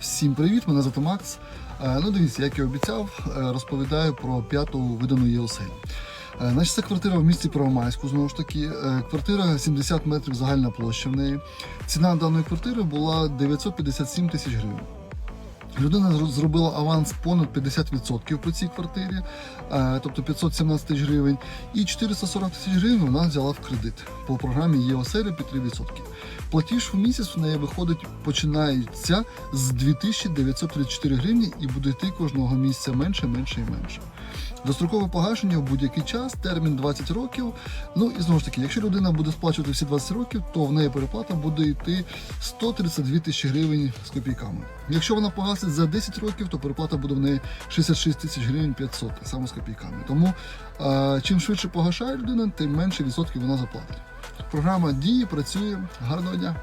Всім привіт! Мене звати Макс. Е, Ну, дивіться, як і обіцяв, е, розповідаю про п'яту видану ЄОСЕЛь. Е, Значить, це квартира в місті Первомайську, знову ж таки. Квартира 70 метрів загальна площа в неї. Ціна даної квартири була 957 тисяч гривень. Людина зробила аванс понад 50% по цій квартирі, тобто 517 тисяч гривень, і 440 тисяч гривень вона взяла в кредит по програмі ЄОСЕРі під 3%. Платіж в місяць у неї виходить, починається з 2934 гривні і буде йти кожного місяця менше, менше і менше. Дострокове погашення в будь-який час, термін 20 років. Ну і знову ж таки, якщо людина буде сплачувати всі 20 років, то в неї переплата буде йти 132 тисячі гривень з копійками. Якщо вона погасить за 10 років, то переплата буде в неї 66 тисяч гривень 500, так само з копійками. Тому чим швидше погашає людина, тим менше відсотків вона заплатить. Програма дії працює. Гарного дня!